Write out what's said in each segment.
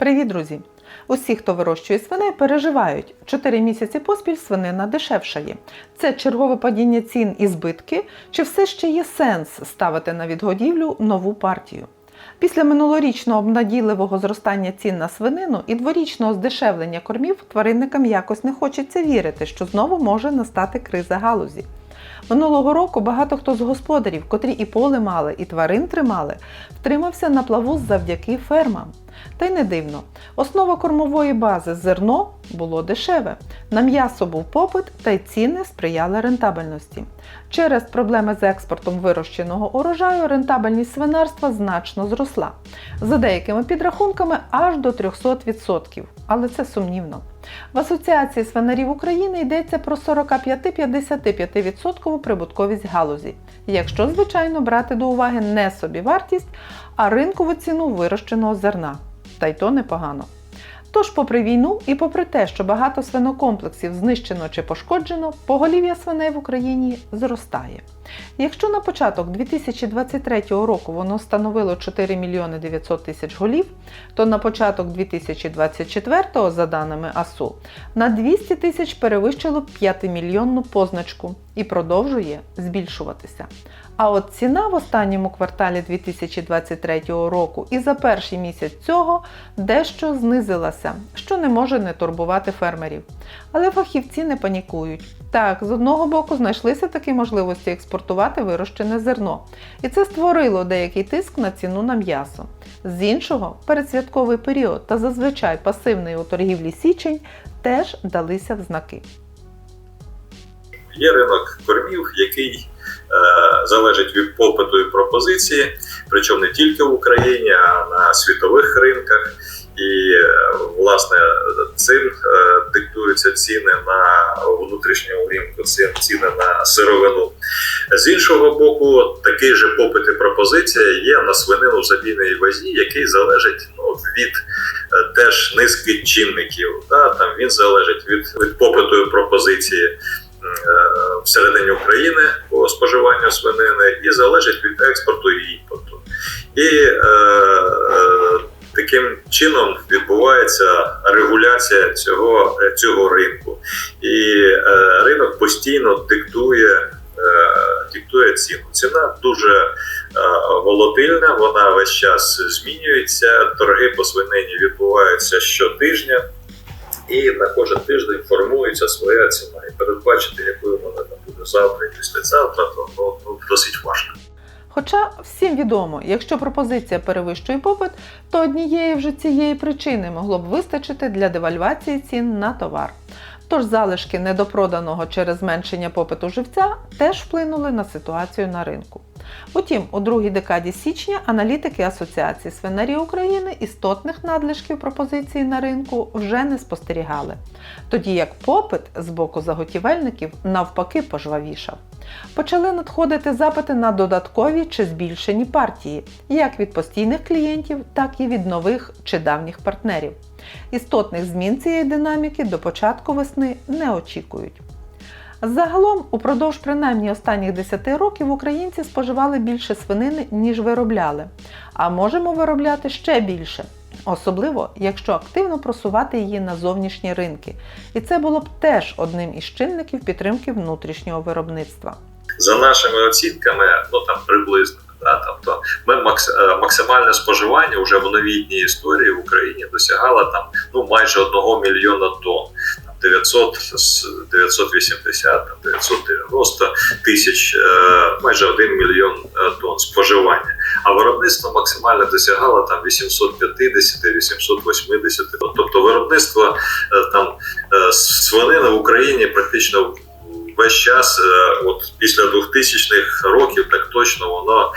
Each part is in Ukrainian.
Привіт, друзі! Усі, хто вирощує свиней, переживають. Чотири місяці поспіль свинина дешевшає. Це чергове падіння цін і збитки, чи все ще є сенс ставити на відгодівлю нову партію? Після минулорічного обнадійливого зростання цін на свинину і дворічного здешевлення кормів тваринникам якось не хочеться вірити, що знову може настати криза галузі. Минулого року багато хто з господарів, котрі і поле мали, і тварин тримали, втримався на плаву завдяки фермам. Та й не дивно. Основа кормової бази зерно було дешеве. На м'ясо був попит, та й ціни сприяли рентабельності. Через проблеми з експортом вирощеного урожаю рентабельність свинарства значно зросла. За деякими підрахунками аж до 300%, але це сумнівно. В Асоціації свинарів України йдеться про 45-55% прибутковість галузі, якщо, звичайно, брати до уваги не собівартість, а ринкову ціну вирощеного зерна. Та й то непогано. Тож, попри війну і попри те, що багато свинокомплексів знищено чи пошкоджено, поголів'я свиней в Україні зростає. Якщо на початок 2023 року воно становило 4 мільйони 900 тисяч голів, то на початок 2024, за даними АСУ, на 200 тисяч перевищило 5-мільйонну позначку і продовжує збільшуватися. А от ціна в останньому кварталі 2023 року і за перший місяць цього дещо знизилася, що не може не турбувати фермерів. Але фахівці не панікують. Так, з одного боку знайшлися такі можливості експортувати вирощене зерно, і це створило деякий тиск на ціну на м'ясо. З іншого, передсвятковий період та зазвичай пасивний у торгівлі січень теж далися в знаки. Є ринок кормів, який залежить від попиту і пропозиції, причому не тільки в Україні, а на світових ринках. І е, власне цим е, диктуються ціни на внутрішньому ринку, ціни на сировину. З іншого боку, такий же попит і пропозиція є на свинину в забійній вазі, який залежить ну, від е, теж низки чинників. Да? Там він залежить від, від попиту і пропозиції е, всередині України по споживанню свинини і залежить від експорту і імпорту. І е, е, таким чином відбувається регуляція цього, е, цього ринку. І е, ринок постійно диктує, е, диктує ціну. Ціна дуже е, волатильна, вона весь час змінюється. Торги по свинині відбуваються щотижня. І на кожен тиждень формується своя ціна. І передбачити, якою вона буде завтра і післязавтра, то ну, ну, досить важко. Хоча всім відомо, якщо пропозиція перевищує попит, то однієї вже цієї причини могло б вистачити для девальвації цін на товар. Тож залишки недопроданого через зменшення попиту живця теж вплинули на ситуацію на ринку. Утім, у другій декаді січня аналітики Асоціації свинарів України істотних надлишків пропозиції на ринку вже не спостерігали, тоді як попит з боку заготівельників навпаки пожвавішав. Почали надходити запити на додаткові чи збільшені партії, як від постійних клієнтів, так і від нових чи давніх партнерів. Істотних змін цієї динаміки до початку весни не очікують. Загалом, упродовж принаймні останніх 10 років українці споживали більше свинини, ніж виробляли, а можемо виробляти ще більше. Особливо, якщо активно просувати її на зовнішні ринки. І це було б теж одним із чинників підтримки внутрішнього виробництва. За нашими оцінками, ну там приблизно. Да, тобто ми макс- е, максимальне споживання вже в новітній історії в Україні досягало там ну майже 1 мільйона тонн. Там 900, з 980, там 990 тисяч, е, майже 1 мільйон е, тонн споживання. А виробництво максимально досягало там 850 880 Тобто виробництво е, там е, свинини в Україні практично весь час, е, от після 2000-х років, так точно воно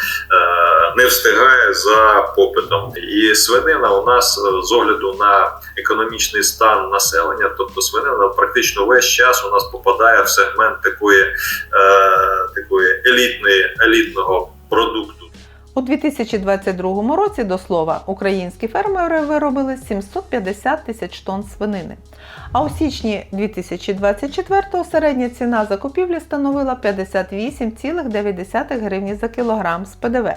не встигає за попитом. І свинина у нас з огляду на економічний стан населення, тобто свинина практично весь час у нас попадає в сегмент такої, такої елітної елітного продукту. У 2022 році, до слова, українські фермери виробили 750 тисяч тонн свинини. А у січні 2024-го середня ціна закупівлі становила 58,9 гривні за кілограм з ПДВ.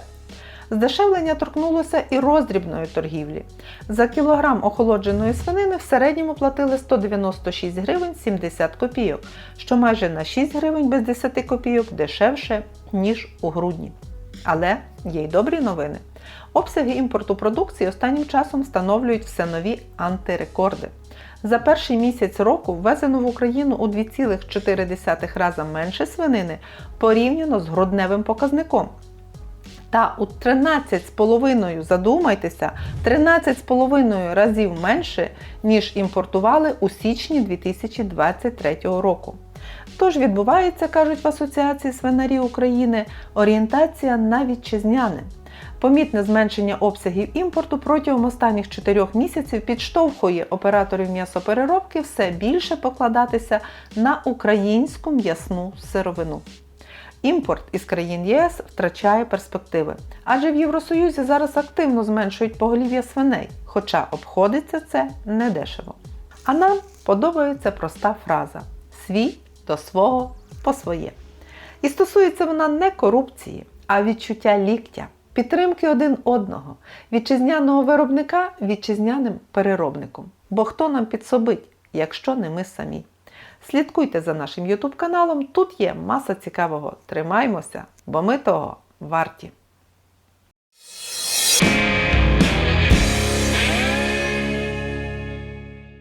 Здешевлення торкнулося і роздрібної торгівлі. За кілограм охолодженої свинини в середньому платили 196 гривень 70 копійок, що майже на 6 гривень без 10 копійок дешевше, ніж у грудні. Але є й добрі новини. Обсяги імпорту продукції останнім часом встановлюють все нові антирекорди. За перший місяць року ввезено в Україну у 2,4 рази менше свинини порівняно з грудневим показником. Та у 13,5, задумайтеся, 13,5 разів менше, ніж імпортували у січні 2023 року. Тож відбувається, кажуть в Асоціації свинарів України, орієнтація на вітчизняне. Помітне зменшення обсягів імпорту протягом останніх 4 місяців підштовхує операторів м'ясопереробки все більше покладатися на українську м'ясну сировину. Імпорт із країн ЄС втрачає перспективи, адже в Євросоюзі зараз активно зменшують поголів'я свиней, хоча обходиться це недешево. А нам подобається проста фраза: свій до свого по своє. І стосується вона не корупції, а відчуття ліктя, підтримки один одного, вітчизняного виробника вітчизняним переробником. Бо хто нам підсобить, якщо не ми самі? Слідкуйте за нашим YouTube каналом, тут є маса цікавого. Тримаймося, бо ми того варті.